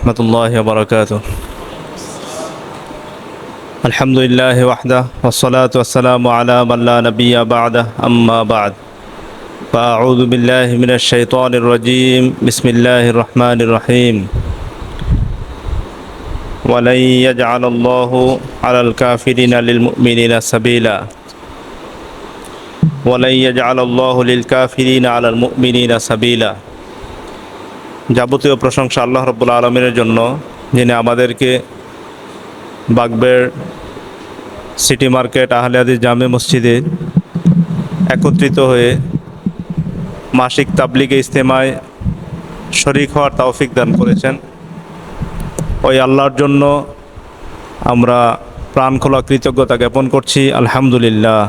ورحمة الله وبركاته. الحمد لله وحده والصلاة والسلام على من لا نبي بعده أما بعد. فأعوذ بالله من الشيطان الرجيم. بسم الله الرحمن الرحيم. ولن يجعل الله على الكافرين للمؤمنين سبيلا. ولن يجعل الله للكافرين على المؤمنين سبيلا. যাবতীয় প্রশংসা আল্লাহ রব্বুল আলমিনের জন্য, যিনি আমাদেরকে বাগবের সিটি মার্কেট, আহলে জামে মসজিদে একত্রিত হয়ে মাসিক তাবলিগে ইস্তেমায় শরিক হওয়ার তৌফিক দান করেছেন। ওই আল্লাহর জন্য আমরা প্রাণ খোলা কৃতজ্ঞতা জ্ঞাপন করছি। আলহামদুলিল্লাহ।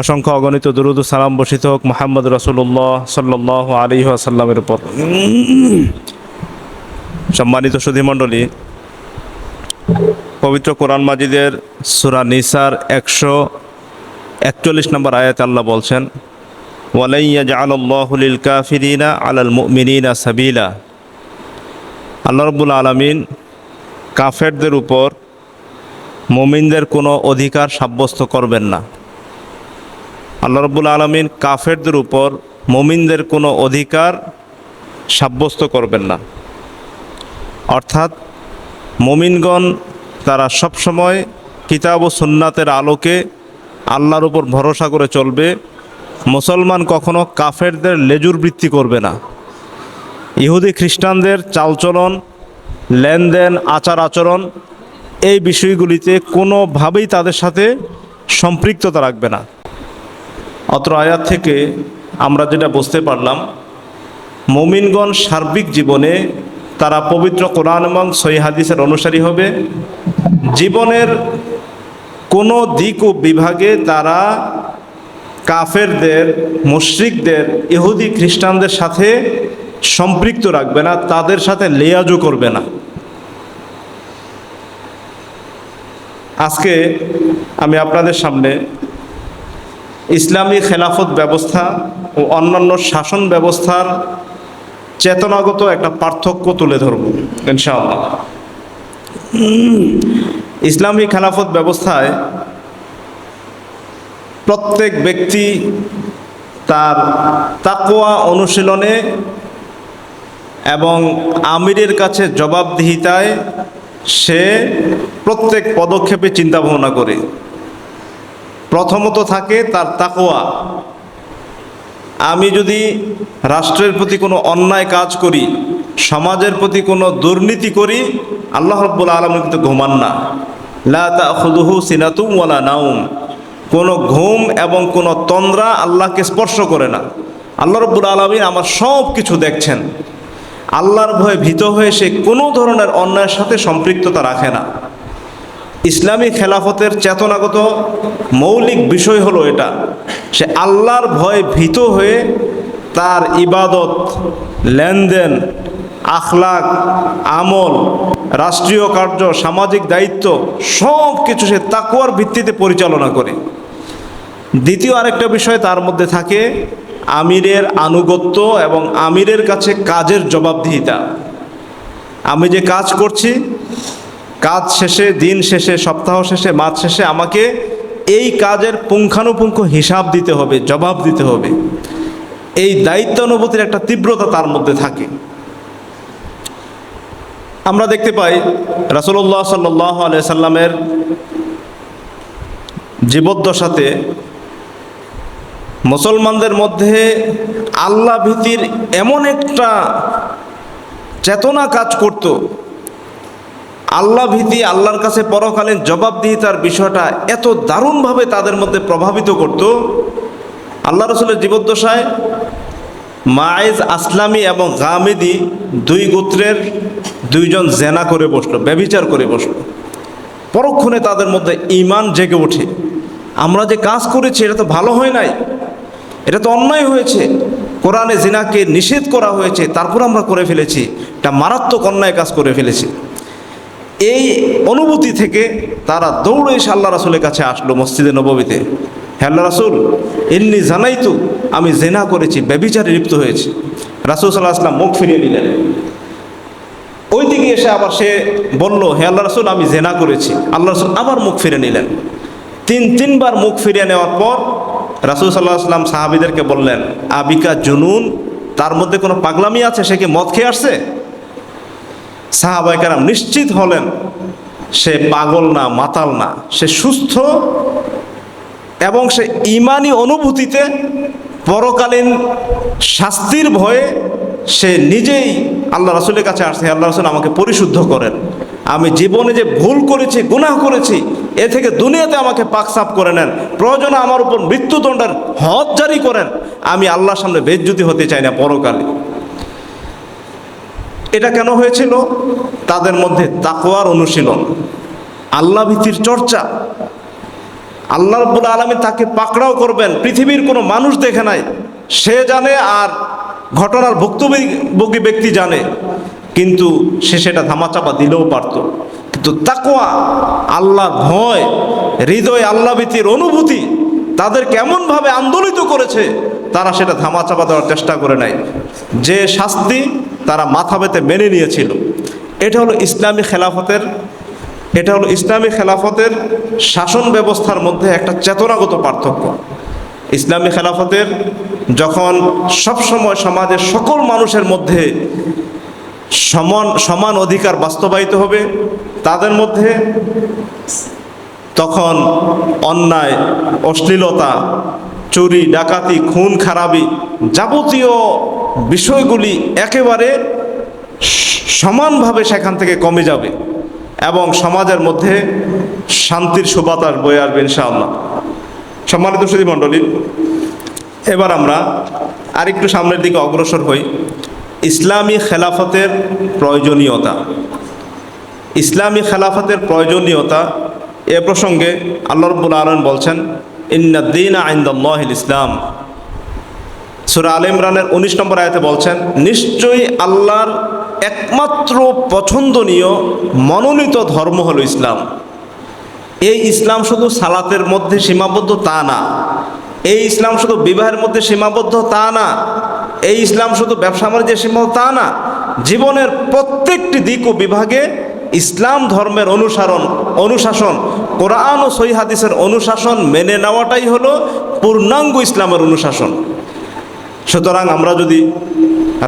অসংখ্য অগণিত দুরুদ সালাম বসিত হোক মোহাম্মদ রসুল্লাহ সাল্লাহ আলী আসাল্লামের উপর। সম্মানিত সুধীমণ্ডলী, পবিত্র কোরআন মাজিদের সুরা নিসার একশো একচল্লিশ নম্বর আয়াত আল্লাহ বলছেন ওয়ালাইয়া জাআলুল্লাহুলিল কাফিরিনা আলাল মুমিনিনা সাবিলা। আল্লাহ রব্বুল আলমিন কাফেরদের উপর মুমিনদের কোনো অধিকার সাব্যস্ত করবেন না। আল্লাহ রব্বুল আলমিন কাফেরদের উপর মমিনদের কোনো অধিকার সাব্যস্ত করবেন না। অর্থাৎ মমিনগণ তারা সবসময় কিতাব ও সুন্নাতের আলোকে আল্লাহর উপর ভরসা করে চলবে। মুসলমান কখনো কাফেরদের লেজুর বৃত্তি করবে না। ইহুদি খ্রিস্টানদের চালচলন, লেনদেন, আচার আচরণ এই বিষয়গুলিতে কোনোভাবেই তাদের সাথে সম্পৃক্ততা রাখবে না। অত্র আয়াত থেকে আমরা যেটা বুঝতে পারলাম, মমিনগণ সার্বিক জীবনে তারা পবিত্র কোরআন এবং সহি হাদিসের অনুসারী হবে। জীবনের কোনো দিক ও বিভাগে তারা কাফেরদের, মুশরিকদের, ইহুদি, খ্রিস্টানদের সাথে সম্পৃক্ত রাখবে না, তাদের সাথে লেয়াজও করবে না। আজকে আমি আপনাদের সামনে ইসলামী খেলাফত ব্যবস্থা ও অন্যান্য শাসন ব্যবস্থার চেতনাগত একটা পার্থক্য তুলে ধরব, ইনশাআল্লাহ। ইসলামী খেলাফত ব্যবস্থায় প্রত্যেক ব্যক্তি তার তাকোয়া অনুশীলনে এবং আমিরের কাছে জবাবদিহিতায় সে প্রত্যেক পদক্ষেপে চিন্তা ভাবনা করে। প্রথমত থাকে তার তাকোয়া আমি যদি রাষ্ট্রের প্রতি কোনো অন্যায় কাজ করি, সমাজের প্রতি কোনো দুর্নীতি করি, আল্লাহ রব্বুল আলম কিন্তু ঘুমান না। লা খুদুহু সিনাতুম ওয়ালা নাউম কোনো ঘুম এবং কোনো তন্দ্রা আল্লাহকে স্পর্শ করে না। আল্লাহ রব্বুল আলমিন আমার সব কিছু দেখছেন। আল্লাহর ভয়ে ভীত হয়ে সে কোনো ধরনের অন্যায়ের সাথে সম্পৃক্ততা রাখে না। ইসলামী খেলাফতের চেতনাগত মৌলিক বিষয় হলো এটা। সে আল্লাহর ভয়ে ভীত হয়ে তার ইবাদত, লেনদেন, আখলাক, আমল, রাষ্ট্রীয় কার্য, সামাজিক দায়িত্ব সব কিছু সে তাকুয়ার ভিত্তিতে পরিচালনা করে। দ্বিতীয় আরেকটা বিষয় তার মধ্যে থাকে, আমিরের আনুগত্য এবং আমিরের কাছে কাজের জবাবদিহিতা। আমি যে কাজ করছি কাজ শেষে, দিন শেষে, সপ্তাহ শেষে, মাস শেষে আমাকে এই কাজের পুঙ্খানুপুঙ্খ হিসাব দিতে হবে, জবাব দিতে হবে। এই দায়িত্ব অনুভূতির একটা তীব্রতা তার মধ্যে থাকে। আমরা দেখতে পাই রাসুল্লাহ সাল্লাহ আলিয়াল্লামের জীবদ্দশাতে মুসলমানদের মধ্যে আল্লাহ ভীতির এমন একটা চেতনা কাজ করত। আল্লাহ ভীতি, আল্লাহর কাছে পরকালীন জবাবদিহিতার বিষয়টা এত দারুণভাবে তাদের মধ্যে প্রভাবিত করত। আল্লাহ রসুলের জীবদ্দশায় মায়েজ আসলামী এবং গামেদি দুই গোত্রের দুইজন জেনা করে বসল ব্যবিচার করে বসল। পরক্ষণে তাদের মধ্যে ইমান জেগে ওঠে। আমরা যে কাজ করেছি, এটা তো ভালো হয় নাই। এটা তো অন্যায় হয়েছে। কোরআনে জিনাকে নিষেধ করা হয়েছে, তারপর আমরা করে ফেলেছি। এটা মারাত্মক অন্যায় কাজ করে ফেলেছি। এই অনুভূতি থেকে তারা দৌড়ে এসে আল্লাহ রাসুলের কাছে আসলো মসজিদে নবমীতে আল্লাহ রাসুল এমনি জানাই তো আমি জেনা করেছি ব্যবিচারে লিপ্ত হয়েছি। রাসুল সাল্লাহ আসলাম মুখ ফিরিয়ে নিলেন। ওই দিকে এসে আবার সে বলল, হে আল্লাহ রসুল, আমি জেনা করেছি। আল্লাহ রসুল আবার মুখ ফিরে নিলেন। তিন, তিনবার মুখ ফিরিয়ে নেওয়ার পর রাসুল সাল্লাহ আসলাম সাহাবিদেরকে বললেন, আবিকা জুনুন, তার মধ্যে কোনো পাগলামি আছে? সে কি মদ খেয়ে আসছে? সাহাবাইকারাম নিশ্চিত হলেন, সে পাগল না, মাতাল না, সে সুস্থ এবং সে ইমানি অনুভূতিতে পরকালীন শাস্তির ভয়ে সে নিজেই আল্লাহ রাসুলের কাছে আসছে আল্লাহ রাসুল আমাকে পরিশুদ্ধ করেন। আমি জীবনে যে ভুল করেছি, গুনাহ করেছি, এ থেকে দুনিয়াতে আমাকে পাকসাপ করে নেন। প্রয়োজনে আমার উপর মৃত্যুদণ্ডের হদ জারি করেন। আমি আল্লাহর সামনে বেজ্জুতি হতে চাই না পরকালে। এটা কেন হয়েছিল? তাদের মধ্যে তাকোয়ার অনুশীলন, আল্লাহ ভীতির চর্চা। আল্লাহ রব্বুল আলমী তাকে পাকড়াও করবেন। পৃথিবীর কোনো মানুষ দেখে নাই। সে জানে আর ঘটনার ভুক্তভোগী ব্যক্তি জানে। কিন্তু সে সেটা ধামাচাপা দিলেও পারত। কিন্তু তাকোয়া আল্লাহ ভয়, হৃদয়, আল্লাহ ভীতির অনুভূতি তাদের কেমনভাবে আন্দোলিত করেছে, তারা সেটা ধামাচাপা দেওয়ার চেষ্টা করে নাই। যে শাস্তি তারা মাথা পেতে মেনে নিয়েছিল। এটা হলো ইসলামী খেলাফতের, এটা হলো ইসলামী খেলাফতের শাসন ব্যবস্থার মধ্যে একটা চেতনাগত পার্থক্য। ইসলামী খেলাফতের যখন সবসময় সমাজের সকল মানুষের মধ্যে সমান সমান অধিকার বাস্তবায়িত হবে, তাদের মধ্যে তখন অন্যায়, অশ্লীলতা, চুরি, ডাকাতি, খুন, খারাপি যাবতীয় বিষয়গুলি একেবারে সমানভাবে সেখান থেকে কমে যাবে এবং সমাজের মধ্যে শান্তির সুবাতাস বয়ে আসবে ইনশাআল্লাহ। সম্মানিত সুদী মণ্ডলী, এবার আমরা আরেকটু সামনের দিকে অগ্রসর হই। ইসলামী খেলাফতের প্রয়োজনীয়তা। ইসলামী খেলাফতের প্রয়োজনীয়তা এ প্রসঙ্গে আল্লাহ রব্বুল আলম বলছেন, ইন্নাদ্দিন আইন্দাল্লাহিল ইসলাম। সুরা আল ইমরানের উনিশ নম্বর আয়তে বলছেন, নিশ্চয়ই আল্লাহর একমাত্র পছন্দনীয় মনোনীত ধর্ম হলো ইসলাম। এই ইসলাম শুধু সালাতের মধ্যে সীমাবদ্ধ তা না। এই ইসলাম শুধু বিবাহের মধ্যে সীমাবদ্ধ তা না। এই ইসলাম শুধু ব্যবসা বাণিজ্যের সীমাবদ্ধ তা না। জীবনের প্রত্যেকটি দিক ও বিভাগে ইসলাম ধর্মের অনুসরণ, অনুশাসন, কোরআন ও সহি হাদিসের অনুশাসন মেনে নেওয়াটাই হলো পূর্ণাঙ্গ ইসলামের অনুশাসন। সুতরাং আমরা যদি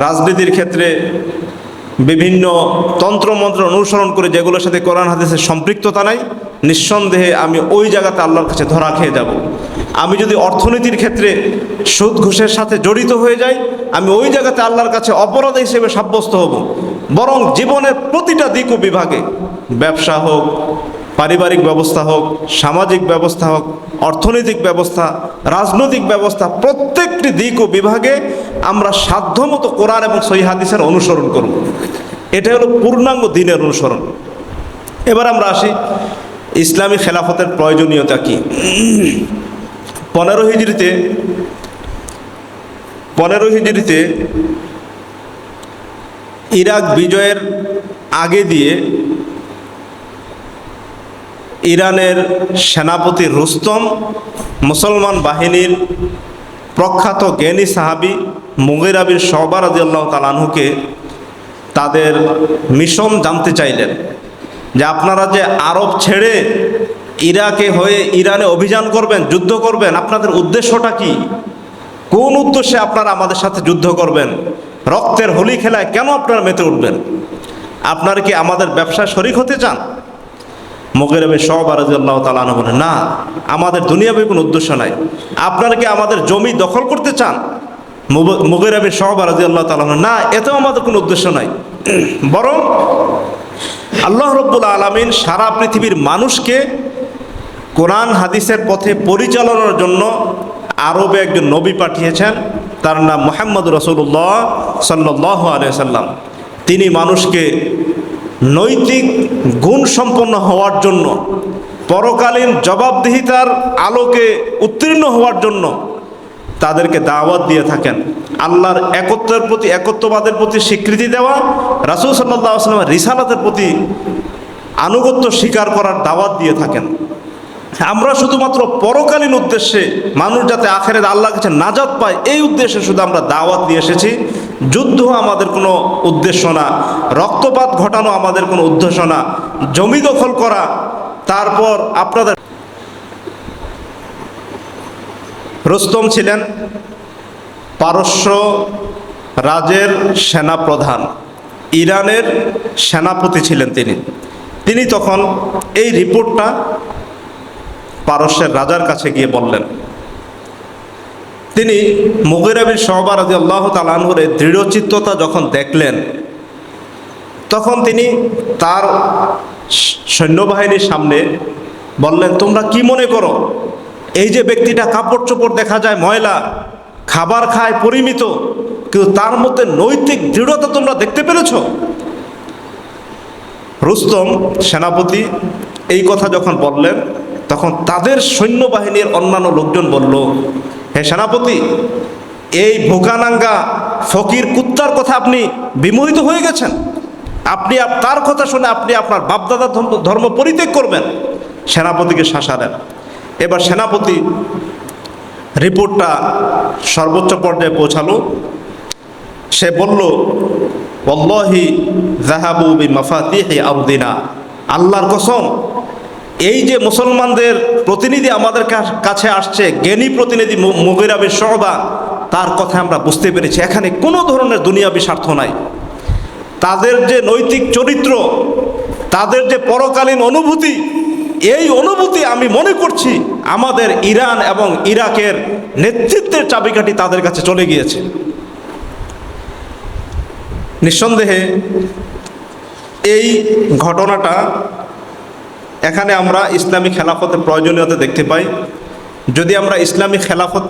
রাজনীতির ক্ষেত্রে বিভিন্ন তন্ত্রমন্ত্র অনুসরণ করে যেগুলোর সাথে কোরআন হাদিসের সম্পৃক্ততা নাই, নিঃসন্দেহে আমি ওই জায়গাতে আল্লাহর কাছে ধরা খেয়ে যাব। আমি যদি অর্থনীতির ক্ষেত্রে সুদ, ঘুষের সাথে জড়িত হয়ে যাই, আমি ওই জায়গাতে আল্লাহর কাছে অপরাধ হিসেবে সাব্যস্ত হব। বরং জীবনের প্রতিটা দিক ও বিভাগে, ব্যবসা হোক পারিবারিক ব্যবস্থা হোক, সামাজিক ব্যবস্থা হোক, অর্থনৈতিক ব্যবস্থা, রাজনৈতিক ব্যবস্থা, প্রত্যেকটি দিক ও বিভাগে আমরা সাধ্যমতো কোরআন এবং সহি হাদিসের অনুসরণ করব। এটা হলো পূর্ণাঙ্গ দিনের অনুসরণ। এবার আমরা আসি, ইসলামী খেলাফতের প্রয়োজনীয়তা কি? পনেরো হিজড়িতে পনেরো হিজড়িতে ইরাক বিজয়ের আগে দিয়ে ইরানের সেনাপতি রুস্তম, মুসলমান বাহিনীর প্রখ্যাত জ্ঞানী সাহাবি মুগিরাবির সহবার আল্লাহ তালানহুকে তাদের মিশন জানতে চাইলেন। যে আপনারা যে আরব ছেড়ে ইরাকে হয়ে ইরানে অভিযান করবেন, যুদ্ধ করবেন, আপনাদের উদ্দেশ্যটা কি? কোন উদ্দেশ্যে আপনারা আমাদের সাথে যুদ্ধ করবেন? রক্তের হোলি খেলায় কেন আপনারা মেতে উঠবেন? আপনারা কি আমাদের ব্যবসায় শরিক হতে চান? মগেরবে সব আল্লাহ তালানো বলে না, আমাদের দুনিয়াবে কোনো উদ্দেশ্য নাই। আপনারা কি আমাদের জমি দখল করতে চান? মুগেরবে সব আরাজি আল্লাহ তালানো না, এতেও আমাদের কোনো উদ্দেশ্য নাই। বরং আল্লাহ রব্বুল আলমিন সারা পৃথিবীর মানুষকে কোরআন, হাদিসের পথে পরিচালনার জন্য আরবে একজন নবী পাঠিয়েছেন। তার নাম মোহাম্মদ রসুল্লাহ সাল্লাহ আলিয়া সাল্লাম তিনি মানুষকে নৈতিক গুণ সম্পন্ন হওয়ার জন্য, পরকালীন জবাবদিহিতার আলোকে উত্তীর্ণ হওয়ার জন্য তাদেরকে দাওয়াত দিয়ে থাকেন। আল্লাহর একত্রের প্রতি, একত্ববাদের প্রতি স্বীকৃতি দেওয়া, রাসুল সাল্লাহ আসলামের রিসালাতের প্রতি আনুগত্য স্বীকার করার দাওয়াত দিয়ে থাকেন। আমরা শুধুমাত্র পরকালীন উদ্দেশ্যে মানুষ যাতে আখেরে আল্লাহ কাছে নাজাত পায়, এই উদ্দেশ্যে শুধু আমরা দাওয়াত দিয়ে এসেছি। যুদ্ধ আমাদের কোনো উদ্দেশ্য না। রক্তপাত ঘটানো আমাদের কোনো উদ্দেশ্য না। জমি দখল করা, তারপর আপনাদের রুস্তম ছিলেন পারস্য রাজের সেনাপ্রধান। ইরানের সেনাপতি ছিলেন তিনি। তিনি তখন এই রিপোর্টটা পারস্যের রাজার কাছে গিয়ে বললেন। তিনি মুগিরাবির সহবার রাজি আল্লাহ তালানহুর এই দৃঢ়চিত্ততা যখন দেখলেন, তখন তিনি তার সৈন্যবাহিনীর সামনে বললেন, তোমরা কি মনে করো? এই যে ব্যক্তিটা কাপড় চোপড় দেখা যায়, ময়লা, খাবার খায়, পরিমিত, কিন্তু তার মধ্যে নৈতিক দৃঢ়তা তোমরা দেখতে পেরেছ? রুস্তম সেনাপতি এই কথা যখন বললেন, তখন তাদের সৈন্যবাহিনীর অন্যান্য লোকজন বলল হে সেনাপতি, এই ভোকানাঙ্গা ফকির কুত্তার কথা আপনি বিমোহিত হয়ে গেছেন। আপনি তার কথা শুনে আপনি আপনার বাপদাদার ধর্ম- পরিত্যাগ করবেন। সেনাপতিকে শাসালেন এবার সেনাপতি রিপোর্টটা সর্বোচ্চ পর্যায়ে পৌঁছালো। সে বলল অল্লাহি জাহাবু বি মাফাতিহি আরদিনা। আল্লাহর কসম এই যে মুসলমানদের প্রতিনিধি আমাদের কাছে আসছে, জ্ঞানী প্রতিনিধি মুগিরাবির সহবা, তার কথা আমরা বুঝতে পেরেছি। এখানে কোনো ধরনের দুনিয়াবি স্বার্থ নাই। তাদের যে নৈতিক চরিত্র, তাদের যে পরকালীন অনুভূতি, এই অনুভূতি আমি মনে করছি আমাদের ইরান এবং ইরাকের নেতৃত্বের চাবিকাঠি তাদের কাছে চলে গিয়েছে। নিঃসন্দেহে এই ঘটনাটা এখানে আমরা ইসলামী খেলাফতের প্রয়োজনীয়তা দেখতে পাই। যদি আমরা ইসলামী খেলাফত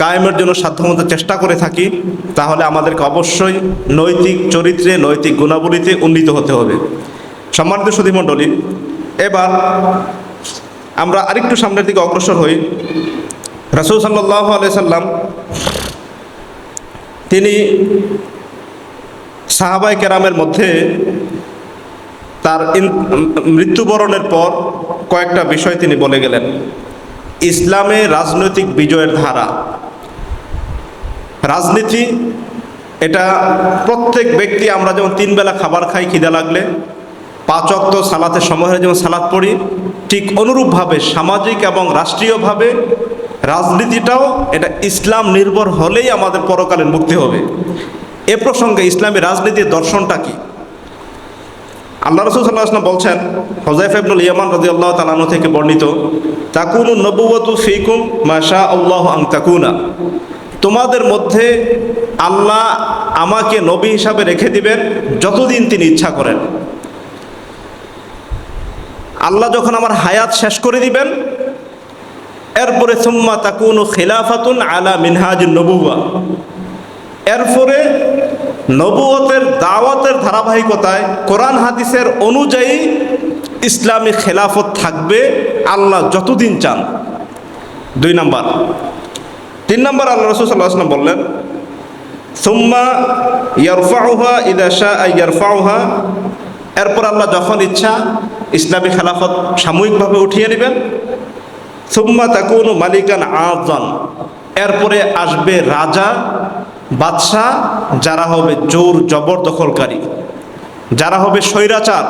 কায়েমের জন্য সাধ্যমতো চেষ্টা করে থাকি, তাহলে আমাদেরকে অবশ্যই নৈতিক চরিত্রে, নৈতিক গুণাবলীতে উন্নীত হতে হবে। সম্মানিত সুধীমণ্ডলী, এবার আমরা আরেকটু সামনের দিকে অগ্রসর হই। রাসুল সাল্লাহ আলাইসাল্লাম তিনি সাহাবাই কেরামের মধ্যে তার মৃত্যুবরণের পর কয়েকটা বিষয় তিনি বলে গেলেন। ইসলামে রাজনৈতিক বিজয়ের ধারা। রাজনীতি, এটা প্রত্যেক ব্যক্তি, আমরা যেমন তিন বেলা খাবার খাই, খিদে লাগলে, পাঁচ অক্ত সালাতের সময় যেমন সালাত পড়ি, ঠিক অনুরূপভাবে সামাজিক এবং রাষ্ট্রীয়ভাবে রাজনীতিটাও এটা ইসলাম নির্ভর হলেই আমাদের পরকালের মুক্তি হবে। এ প্রসঙ্গে ইসলামী রাজনীতির দর্শনটা কি? আল্লাহ রসুল সাল্লাহ আসলাম বলছেন হজাইফ ইবনুল ইয়ামান রাজি আল্লাহ তালানু থেকে বর্ণিত, তাকুনু নবুয়তু ফিকুম মাশা আল্লাহ আং তাকুনা। তোমাদের মধ্যে আল্লাহ আমাকে নবী হিসাবে রেখে দিবেন যতদিন তিনি ইচ্ছা করেন। আল্লাহ যখন আমার হায়াত শেষ করে দিবেন, এরপরে সুম্মা তাকুনু খিলাফাতুন আলা মিনহাজ নবুয়া এরপরে নবুয়তের, দাওয়াতের ধারাবাহিকতায় কোরআন হাদিসের অনুযায়ী ইসলামী খেলাফত থাকবে আল্লাহ যতদিন চান। দুই নাম্বার। তিন নম্বর আল্লাহ রসুল সাল্লাহ বললেন, সুম্মা ইয়ারফাউহা ইদাশা ইয়ারফাউহা। এরপর আল্লাহ যখন ইচ্ছা ইসলামী খেলাফত সাময়িকভাবে উঠিয়ে নেবেন। সুম্মা তাকুনু মালিকান আজন এরপরে আসবে রাজা বাদশাহ, যারা হবে জোর জবরদখলকারী, যারা হবে স্বৈরাচার,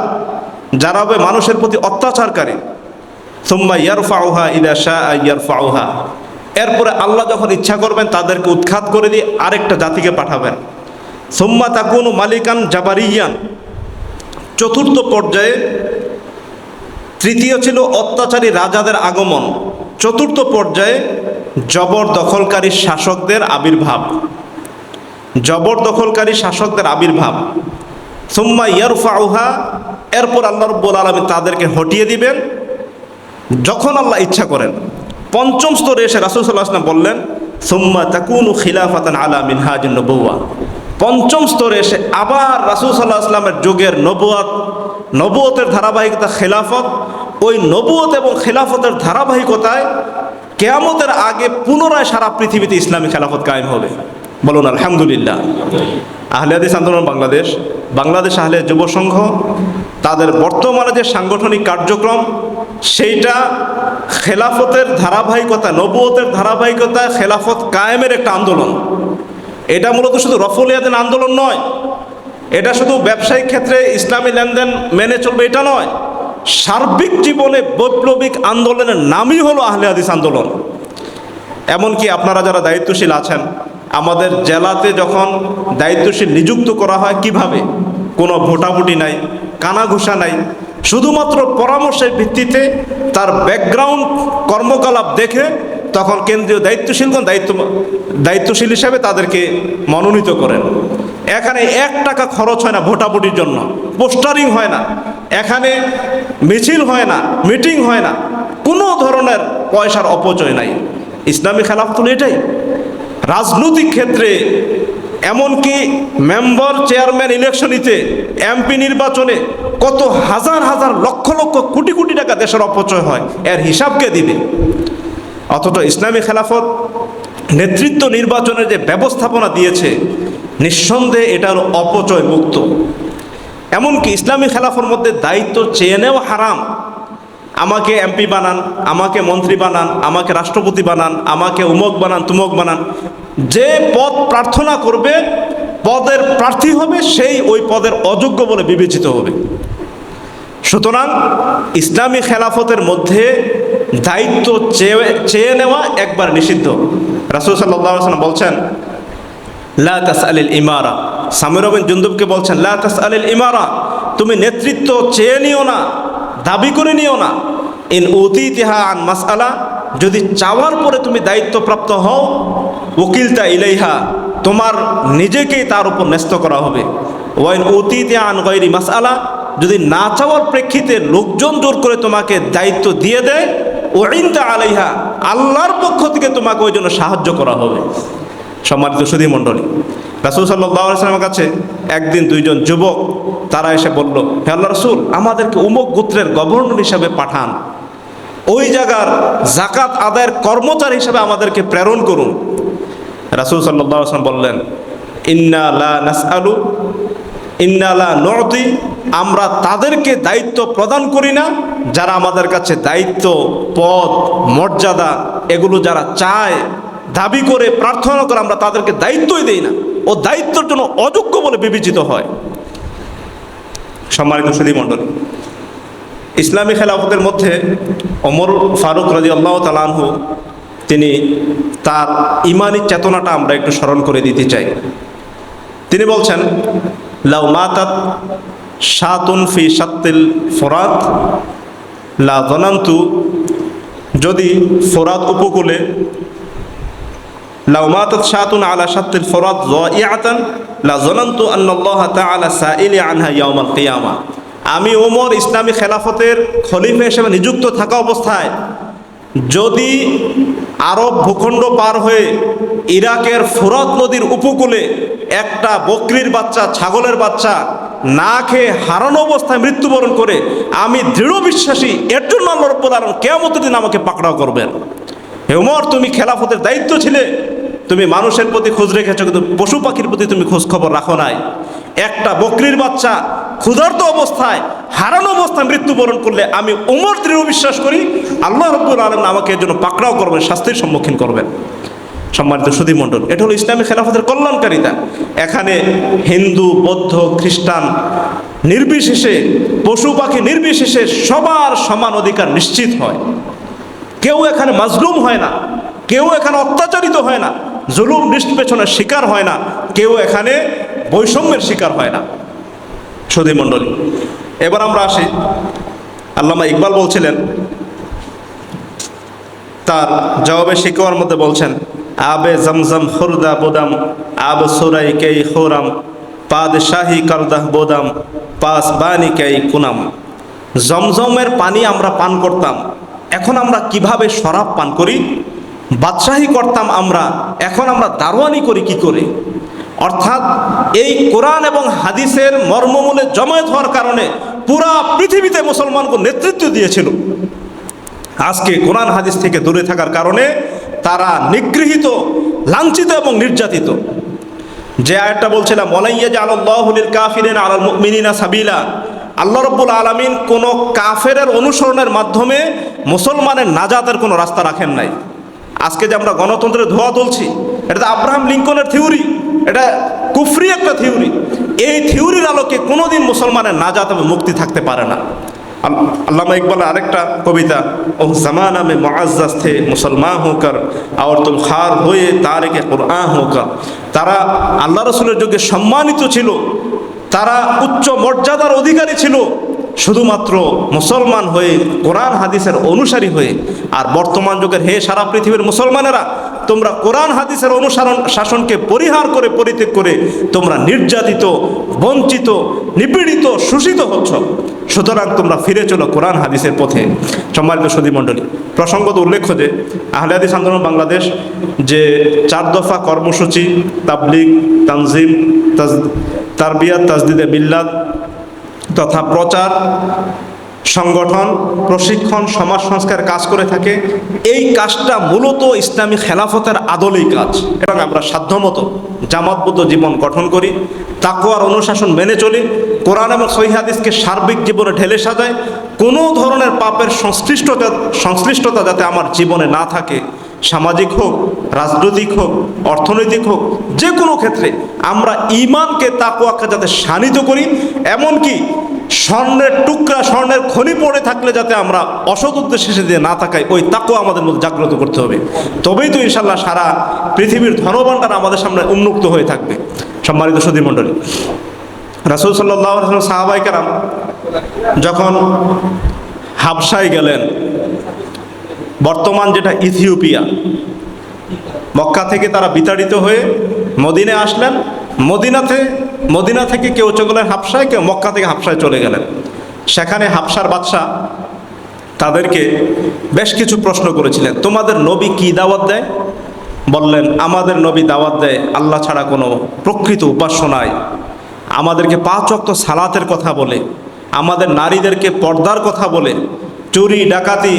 যারা হবে মানুষের প্রতি অত্যাচারকারী, সুম্মা ইয়ারফাউহা ইদা শাহ ইয়ারফাউহা। এরপরে আল্লাহ যখন ইচ্ছা করবেন, তাদেরকে উৎখাত করে দিয়ে আরেকটা জাতিকে পাঠাবেন। সুম্মা তাকুনু মালিকান জাবারিয়ান। চতুর্থ পর্যায়ে তৃতীয় ছিল অত্যাচারী রাজাদের আগমন। চতুর্থ পর্যায়ে জবরদখলকারী শাসকদের আবির্ভাব। জবরদখলকারী শাসকদের আবির্ভাব। সুম্মা ইয়ারফাউহা, এরপর আল্লাহ রব্বুল আলমী তাদেরকে হটিয়ে দিবেন। যখন আল্লাহ ইচ্ছা করেন, পঞ্চম স্তরে এসে রাসুল সাল্লাহ আসলাম বললেন, সুম্মা তাকুনু খিলাফাতান আলা মিনহাজ নবুয়া পঞ্চম স্তরে এসে আবার রাসুল সাল্লাহ আসলামের যুগের নবুয়াত, নবুয়তের ধারাবাহিকতা খেলাফত, ওই নবুয়ত এবং খেলাফতের ধারাবাহিকতায় কেয়ামতের আগে পুনরায় সারা পৃথিবীতে ইসলামী খেলাফত কায়েম হবে। বলুন, আলহামদুলিল্লাহ। আহলে হাদিস আন্দোলন বাংলাদেশ। বাংলাদেশ আহলে যুব সংঘ তাদের বর্তমানে যে সাংগঠনিক কার্যক্রম, সেইটা খেলাফতের ধারাবাহিকতা, নবুয়তের ধারাবাহিকতা খেলাফত কায়েমের একটা আন্দোলন। এটা মূলত শুধু রফলিয়াদিন আন্দোলন নয়, এটা শুধু ব্যবসায়িক ক্ষেত্রে ইসলামী লেনদেন মেনে চলবে এটা নয়, সার্বিক জীবনে বৈপ্লবিক আন্দোলনের নামই হলো আহলে হাদিস আন্দোলন। এমনকি আপনারা যারা দায়িত্বশীল আছেন আমাদের জেলাতে যখন দায়িত্বশীল নিযুক্ত করা হয়, কীভাবে? কোনো ভোটাভুটি নাই, কানাঘুষা নাই। শুধুমাত্র পরামর্শের ভিত্তিতে তার ব্যাকগ্রাউন্ড কর্মকলাপ দেখে তখন কেন্দ্রীয় দায়িত্বশীলগণ দায়িত্ব, দায়িত্বশীল হিসাবে তাদেরকে মনোনীত করেন। এখানে এক টাকা খরচ হয় না ভোটাভুটির জন্য। পোস্টারিং হয় না। এখানে মিছিল হয় না, মিটিং হয় না। কোনো ধরনের পয়সার অপচয় নাই। ইসলামী খেলাফতুল এটাই। রাজনৈতিক ক্ষেত্রে, এমনকি মেম্বার চেয়ারম্যান ইলেকশনিতে, এমপি নির্বাচনে কত হাজার হাজার লক্ষ লক্ষ কোটি কোটি টাকা দেশের অপচয় হয়, এর হিসাবকে দিবে। অথচ ইসলামী খেলাফত নেতৃত্ব নির্বাচনের যে ব্যবস্থাপনা দিয়েছে, নিঃসন্দেহে এটার অপচয় মুক্ত এমনকি ইসলামী খেলাফর মধ্যে দায়িত্ব চেয়ে নেওয়া হারাম। আমাকে এমপি বানান, আমাকে মন্ত্রী বানান, আমাকে রাষ্ট্রপতি বানান, আমাকে উমক বানান, তুমক বানান। যে পদ প্রার্থনা করবে, পদের প্রার্থী হবে, সেই ওই পদের অযোগ্য বলে বিবেচিত হবে। সুতরাং ইসলামী খেলাফতের মধ্যে দায়িত্ব চেয়ে চেয়ে নেওয়া একবার নিষিদ্ধ। রাসুল সাল্লাম বলছেন, লা তাস আলিল ইমারা। সামির বিন জুন্দুবকে বলছেন, লা তাস আলিল ইমারা, তুমি নেতৃত্ব চেয়ে নিও না। দাবি করে নিও না। ইন উতিতিহা আন মাসআলা, যদি চাওয়ার পরে তুমি দায়িত্বপ্রাপ্ত হও, উকিলতা ইলাইহা, তোমার নিজেকেই তার উপর ন্যস্ত করা হবে। ওয়াইন উতিতিহা আন গৈরি মাসআলা, যদি না চাওয়ার প্রেক্ষিতে লোকজন জোর করে তোমাকে দায়িত্ব দিয়ে দেয় ওইনতা আলাইহা, আল্লাহর পক্ষ থেকে তোমাকে ওই জন্য সাহায্য করা হবে। সম্মানিত সুধী মণ্ডলী রাসুল সাল্লামের কাছে একদিন দুইজন যুবক, তারা এসে বলল, হে রসুল, আমাদেরকে উমক গোত্রের গভর্নর হিসাবে পাঠান। ওই জায়গার জাকাত আদায়ের কর্মচারী হিসাবে আমাদেরকে প্রেরণ করুন। রাসুল সাল্লাম বললেন, ইন্না লা নাসআলু আমরা তাদেরকে দায়িত্ব প্রদান করি না। যারা আমাদের কাছে দায়িত্ব, পদ, মর্যাদা, এগুলো যারা চায়, দাবি করে প্রার্থনা করে, আমরা তাদেরকে দায়িত্বই দেই না। ও দায়িত্বের জন্য অযোগ্য বলে বিবেচিত হয়। সম্মানিত সুধী মণ্ডল, ইসলামী খেলাফতের মধ্যে অমর ফারুক রাজি আল্লাহ তালানহু তিনি তার ইমানি চেতনাটা আমরা একটু স্মরণ করে দিতে চাই। তিনি বলছেন, লাউ মাতাত সাতুন ফি সাত্তিল ফোরাত, লা জনান্তু যদি ফোরাত উপকূলে লাউ মাতাত শাতুন আলা শাত্তিল যাইআতান, লা যানানতু আন্নাল্লাহ তাআলা সাইলি আনহা ইয়াউমাল আমি ওমর ইসলামী খেলাফতের খলিফা হিসেবে নিযুক্ত থাকা অবস্থায় যদি আরব ভূখণ্ড পার হয়ে ইরাকের ফুরত নদীর উপকূলে একটা বকরির বাচ্চা, ছাগলের বাচ্চা না খেয়ে হারানো অবস্থায় মৃত্যুবরণ করে, আমি দৃঢ় বিশ্বাসী, এর জন্য আল্লাহ দিন আমাকে পাকড়াও করবেন। হে উমর, তুমি খেলাফতের দায়িত্ব ছিলে। তুমি মানুষের প্রতি খোঁজ রেখেছো, কিন্তু পশু পাখির প্রতি তুমি খোঁজ খবর রাখো নাই। একটা বকরির বাচ্চা ক্ষুধার্ত অবস্থায়, হারানো অবস্থায় মৃত্যুবরণ করলে আমি উমর দৃঢ় বিশ্বাস করি, আল্লাহ রব্বুল আলম আমাকে এর জন্য পাকড়াও করবেন, শাস্তির সম্মুখীন করবেন। সম্মানিত সুধী মণ্ডল, এটা হলো ইসলামী খেলাফতের কল্যাণকারিতা। এখানে হিন্দু, বৌদ্ধ, খ্রিস্টান নির্বিশেষে, পশু পাখি নির্বিশেষে সবার সমান অধিকার নিশ্চিত হয়। কেউ এখানে মাজলুম হয় না, কেউ এখানে অত্যাচারিত হয় না, জুলুম নিষ্পেষণের শিকার হয় না, কেউ এখানে বৈষম্যের শিকার হয় না। সুধী মণ্ডলী, এবার আমরা আসি। আল্লামা ইকবাল বলছিলেন, তার জবাবে শিকোয়ার মধ্যে বলছেন, আবে জমজম খুরদা বোদাম, আব সুরাই কেই খোরাম পাদ শাহি কারদাহ বোদাম, পাস বানি কেই কুনাম। জমজমের পানি আমরা পান করতাম এখন আমরা কীভাবে শরাব পান করি? বাদশাহী করতাম আমরা এখন আমরা দারোয়ানি করি কি করে? অর্থাৎ এই কোরআন এবং হাদিসের মর্মমূলে জমায়েত হওয়ার কারণে পুরা পৃথিবীতে মুসলমানকে নেতৃত্ব দিয়েছিল। আজকে কোরআন হাদিস থেকে দূরে থাকার কারণে তারা নিগৃহীত, লাঞ্ছিত এবং নির্যাতিত। যে আয়টা বলছিলাম মলাইয়া আল্লাহুল কাফিরেন আলাল মিনিনা সাবিলা। আল্লাহ রব্বুল আলমিন কোনো কাফেরের অনুসরণের মাধ্যমে মুসলমানের নাজাতের কোনো রাস্তা রাখেন নাই। আজকে যে আমরা গণতন্ত্রের ধোয়া তুলছি, এটা তো আব্রাহাম লিঙ্কনের থিওরি, এটা কুফরি একটা থিওরি। এই থিওরির আলোকে কোনোদিন মুসলমানের নাজাত এবং মুক্তি থাকতে পারে না। আল- আল্লামা ইকবালের আরেকটা কবিতা ও জামানা মে মুআজ্জাজ থে মুসলমান হোকর, আর তুম খার হয়ে তারেকে কোরআন হোকর। তারা আল্লাহ রসুলের যুগে সম্মানিত ছিল। তারা উচ্চ মর্যাদার অধিকারী ছিল। শুধুমাত্র মুসলমান হয়ে কোরআন, হাদিসের অনুসারী হয়ে। আর বর্তমান যুগের হে সারা পৃথিবীর মুসলমানেরা, তোমরা কোরআন, হাদিসের অনুসরণ, শাসনকে পরিহার করে, পরিত্যাগ করে, তোমরা নির্যাতিত, বঞ্চিত, নিপীড়িত, শোষিত হচ্ছ। সুতরাং তোমরা ফিরে চলো কোরআন, হাদিসের পথে। সম্মানিত সুদী মণ্ডলী প্রসঙ্গত উল্লেখ্য যে, আহলে হাদিস আন্দোলন বাংলাদেশ যে চার দফা কর্মসূচি, তাবলিগ, তানজিম তাজ তারবিয়াত, তাজদিদে মিল্লাত তথা প্রচার, সংগঠন, প্রশিক্ষণ, সমাজ সংস্কার কাজ করে থাকে। এই কাজটা মূলত ইসলামী খেলাফতের আদলেই কাজ। এবং আমরা সাধ্যমতো জামাতবদ্ধ জীবন গঠন করি তাকুয়ার অনুশাসন মেনে চলি, কোরআন এবং সহিহাদিসকে সার্বিক জীবনে ঢেলে সাজায় কোনো ধরনের পাপের সংশ্লিষ্টতা সংশ্লিষ্টতা যাতে আমার জীবনে না থাকে সামাজিক হোক, রাজনৈতিক হোক, অর্থনৈতিক হোক, যে কোনো ক্ষেত্রে আমরা ইমানকে তাকুয়াকে যাতে শানিত করি, এমনকি স্বর্ণের টুকরা, স্বর্ণের খনি পড়ে থাকলে যাতে আমরা অসৎ উদ্দেশ্যে দিয়ে না থাকাই ওই তাকুয়া আমাদের মধ্যে জাগ্রত করতে হবে। তবেই তো ইনশাল্লাহ সারা পৃথিবীর ধনভাণ্ডার আমাদের সামনে উন্মুক্ত হয়ে থাকবে। সম্মানিত সদী মণ্ডলী রাসুল সাল্লাহ সাহাবাই কারাম যখন হাবসায় গেলেন বর্তমান যেটা ইথিওপিয়া, মক্কা থেকে তারা বিতাড়িত হয়ে মদিনে আসলেন। মদিনাতে, মদিনা থেকে কেউ চলে হাবসায় কেউ মক্কা থেকে হাবসায় চলে গেলেন। সেখানে হাবসার বাদশাহ তাদেরকে বেশ কিছু প্রশ্ন করেছিলেন, তোমাদের নবী কি দাওয়াত দেয়? বললেন, আমাদের নবী দাওয়াত দেয় আল্লাহ ছাড়া কোনো প্রকৃত উপাস্য নাই। আমাদেরকে পাঁচ অক্ত সালাতের কথা বলে, আমাদের নারীদেরকে পর্দার কথা বলে চুরি, ডাকাতি,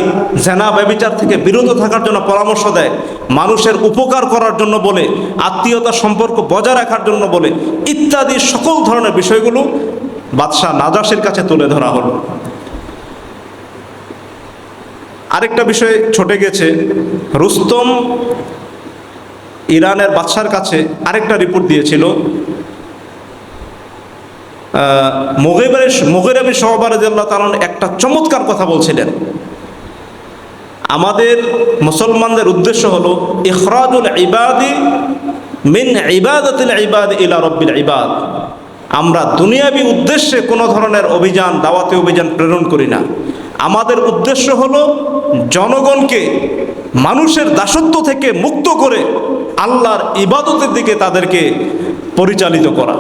জেনা, ব্যবিচার থেকে বিরত থাকার জন্য পরামর্শ দেয়, মানুষের উপকার করার জন্য বলে, আত্মীয়তা সম্পর্ক বজায় রাখার জন্য বলে, ইত্যাদি সকল ধরনের বিষয়গুলো বাদশাহ নাজাসের কাছে তুলে ধরা হলো। আরেকটা বিষয় ছটে গেছে, রুস্তম ইরানের বাদশার কাছে আরেকটা রিপোর্ট দিয়েছিল মোগেবের মোগেরাবি সহবারদুল্লাহ তালন একটা চমৎকার কথা বলছিলেন। আমাদের মুসলমানদের উদ্দেশ্য হলো ইখরাজুল ইবাদি মিন ইবাদতিল ইবাদ ইলা রব্বিল ইবাদ। আমরা দুনিয়াবি উদ্দেশ্যে কোনো ধরনের অভিযান, দাওয়াতি অভিযান প্রেরণ করি না। আমাদের উদ্দেশ্য হলো জনগণকে মানুষের দাসত্ব থেকে মুক্ত করে আল্লাহর ইবাদতের দিকে তাদেরকে পরিচালিত করা।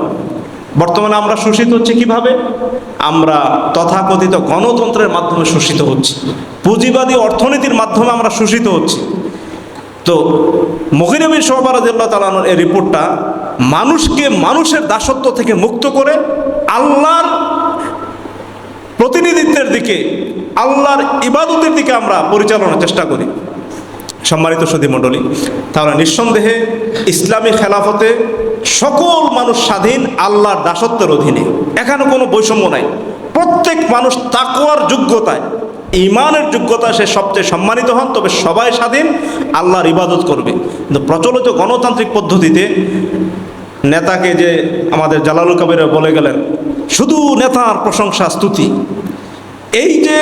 বর্তমানে আমরা শোষিত হচ্ছে কীভাবে? আমরা তথাকথিত গণতন্ত্রের মাধ্যমে শোষিত হচ্ছি। পুঁজিবাদী অর্থনীতির মাধ্যমে আমরা শোষিত হচ্ছি। তো মহিরবী সহবারাজ্লাহ তালানোর এই রিপোর্টটা মানুষকে মানুষের দাসত্ব থেকে মুক্ত করে আল্লাহর প্রতিনিধিত্বের দিকে, আল্লাহর ইবাদতের দিকে আমরা পরিচালনার চেষ্টা করি। সম্মানিত সদী মণ্ডলী তাহলে নিঃসন্দেহে ইসলামী খেলাফতে সকল মানুষ স্বাধীন আল্লাহর দাসত্বের অধীনে। এখানে কোনো বৈষম্য নাই। প্রত্যেক মানুষ তাকোয়ার যোগ্যতায় ইমানের যোগ্যতায় সে সবচেয়ে সম্মানিত হন, তবে সবাই স্বাধীন, আল্লাহর ইবাদত করবে। কিন্তু প্রচলিত গণতান্ত্রিক পদ্ধতিতে নেতাকে যে আমাদের জালালুল কবির বলে গেলেন, শুধু নেতার প্রশংসা স্তুতি। এই যে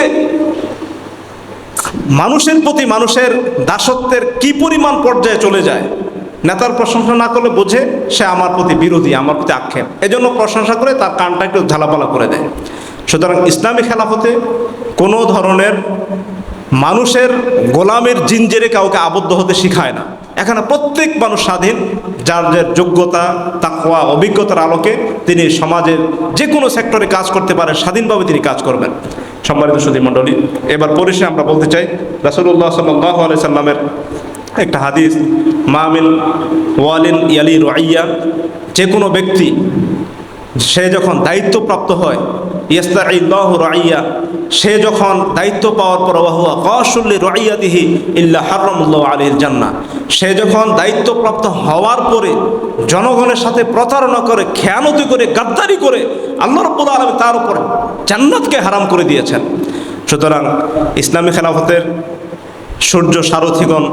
মানুষের প্রতি মানুষের দাসত্বের কি পরিমাণ পর্যায়ে চলে যায় নেতার প্রশংসা না করলে বোঝে সে আমার প্রতি বিরোধী, আমার প্রতি আক্ষেপ। এজন্য প্রশংসা করে তার কানটা একটু ঝালাপালা করে দেয়। সুতরাং ইসলামী খেলাফতে কোনো ধরনের মানুষের গোলামের জিঞ্জেরে কাউকে আবদ্ধ হতে শিখায় না। এখানে প্রত্যেক মানুষ স্বাধীন, যার যার যোগ্যতা, তাকওয়া, অভিজ্ঞতার আলোকে তিনি সমাজের যে কোনো সেক্টরে কাজ করতে পারেন স্বাধীনভাবে তিনি কাজ করবেন। সম্মানিত সুদী মণ্ডলী, এবার পরিশেষে আমরা বলতে চাই রাসুল্লাহ সাল্লাহ আলাই সাল্লামের একটা হাদিস মামিন ওয়ালিন ইয়ালি রাইয়া, যে কোনো ব্যক্তি, সে যখন দায়িত্বপ্রাপ্ত হয় ইস্তাহ রাইয়া, সে যখন দায়িত্ব পাওয়ার পর হুয়া কসুল্লি রাইয়াদিহি ইল্লা হারমুল্লাহ আলীর জান্না সে যখন দায়িত্বপ্রাপ্ত হওয়ার পরে জনগণের সাথে প্রতারণা করে, খেয়ানতি করে, গাদ্দারি করে, আল্লাহ রব্বুল আলমী তার উপর জান্নাতকে হারাম করে দিয়েছেন। সুতরাং ইসলামী খেলাফতের সূর্য সারথিগণ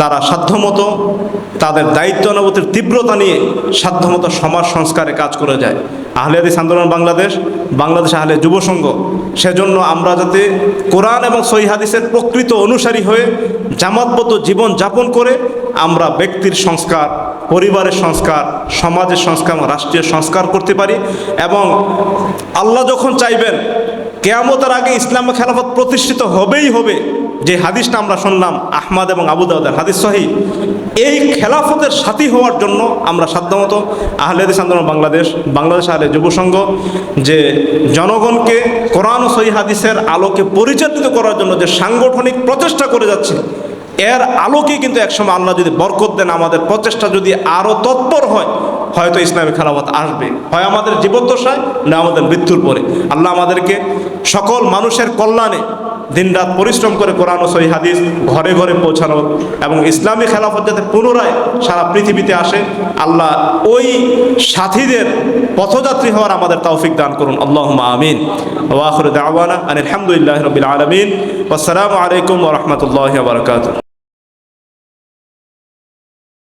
তারা সাধ্যমতো তাদের দায়িত্ব অনুভূতির তীব্রতা নিয়ে সাধ্যমতো সমাজ সংস্কারে কাজ করে যায়। আহলে আন্দোলন বাংলাদেশ বাংলাদেশ আহলে যুব সংঘ, সেজন্য আমরা যাতে কোরআন এবং সহি হাদিসের প্রকৃত অনুসারী হয়ে জামাতবদ্ধ জীবন যাপন করে আমরা ব্যক্তির সংস্কার, পরিবারের সংস্কার, সমাজের সংস্কার এবং রাষ্ট্রীয় সংস্কার করতে পারি এবং আল্লাহ যখন চাইবেন, কেয়ামতের আগে ইসলাম খেলাফত প্রতিষ্ঠিত হবেই হবে যে হাদিসটা আমরা শুনলাম, আহমাদ এবং আবু দাউদের হাদিস সহি, এই খেলাফতের সাথী হওয়ার জন্য আমরা সাধ্যমত আহলে হাদিস আন্দোলন বাংলাদেশ বাংলাদেশ আহলে যুব সংঘ, যে জনগণকে কোরআন সহি হাদিসের আলোকে পরিচালিত করার জন্য যে সাংগঠনিক প্রচেষ্টা করে যাচ্ছে, এর আলোকে কিন্তু একসময় আল্লাহ যদি বরকত দেন, আমাদের প্রচেষ্টা যদি আরও তৎপর হয়, হয়তো ইসলামী খেলাফত আসবে। হয় আমাদের জীবদ্দশায় না আমাদের মৃত্যুর পরে। আল্লাহ আমাদেরকে সকল মানুষের কল্যাণে দিনরাত পরিশ্রম করে কোরআন সহি হাদিস ঘরে ঘরে পৌঁছানো এবং ইসলামী খেলাফত যাতে পুনরায় সারা পৃথিবীতে আসে, আল্লাহ ওই সাথীদের পথযাত্রী হওয়ার আমাদের তৌফিক দান করুন। আল্লাহ আমিন। ওয়াখর দাওয়ানা আলহামদুলিল্লাহ হামদুলিল্লাহ রবিল আলমিন। আসসালামু আলাইকুম ওরহমতুল্লাহ বারকাত